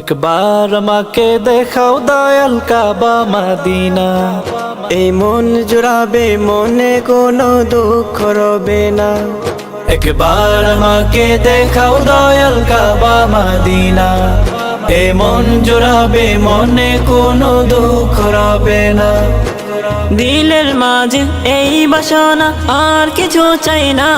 একবার আমাকে দেখাও দয়াল কাবা মাদিনা। এই মন জুড়াবে মনে কোনো দুঃখ রবে না। একবার আমাকে দেখাও দয়াল কাবা মাদিনা। এ মন জোড়াবে মনে কোনো দুঃখ রবে না। দিলের মাঝে এই বাসনা আর কিছু চাই না।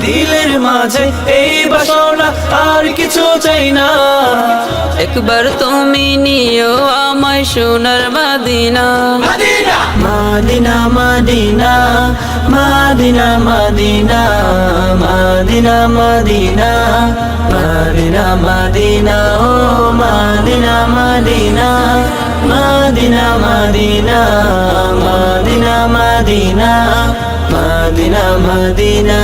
দিলের মাঝে এই বাসনা আর কিছু চাই না। একবার তুমি নিও আমায় সোনার মাদিনা। মাদিনা। মাদিনা মাদিনা মাদিনা মাদিনা মাদিনা মাদিনা মাদিনা ও মাদিনা মাদিনা মাদিনা মাদিনা মাদিনা মাদিনা মাদিনা মাদিনা।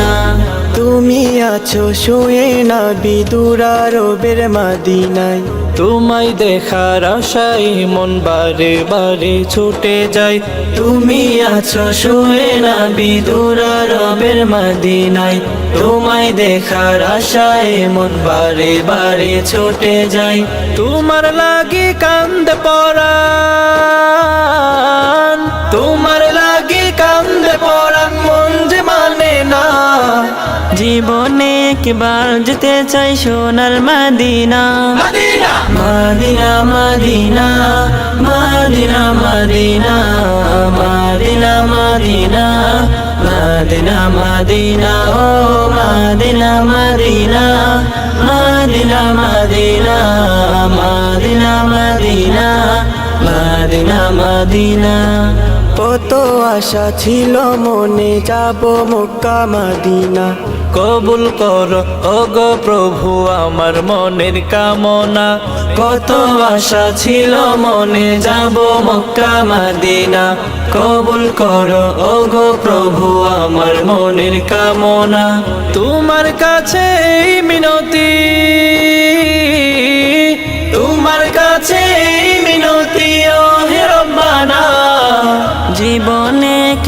তুমি আছো শুয়ে না বিদুরা রবের মাদিনায়। তোমায় দেখার আশায় মন বারে বারে ছুটে যায়। তুমি আছো শুয়ে না বিদুরা রবের মাদিনায়। তোমায় দেখার আশায় মন বারে বারে ছুটে যায়। তোমার লাগে কান্দ পরান তোমার লাগে কান্দ পরান মন যে মানে না। জীবনে একবার যেতে চাই সোনার Madina Madina, Madina, Madina, Madina, Madina, Madina, Madina, Madina, oh Madina, Madina, Madina, Madina, Madina, Madina, Madina, Madina. কত আশা ছিল মনে যাব মক্কা মাদিনা কবুল কর, ওগ প্রভু, আমার মনের কামনা। কত আশা ছিল মনে, যাব মক্কা, মাদিনা। কবুল কর, ওগ প্রভু, আমার মনের কামনা। তোমার কাছে মিনতি, তোমার কাছে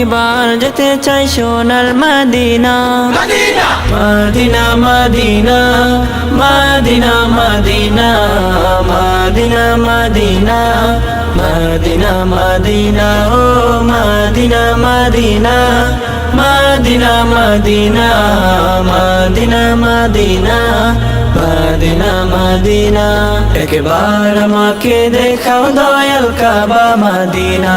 একবার যেতে চাই সোনার মাদিনা মাদিনা মাদিনা মাদিনা মাদিনা মাদিনা মাদিনা মাদিনা মাদিনা ও মাদিনা মাদিনা মাদিনা মাদিনা মাদিনা মাদিনা মাদিনা মাদিনা একবার আমাকে দেখাও দয়াল কাবা মাদিনা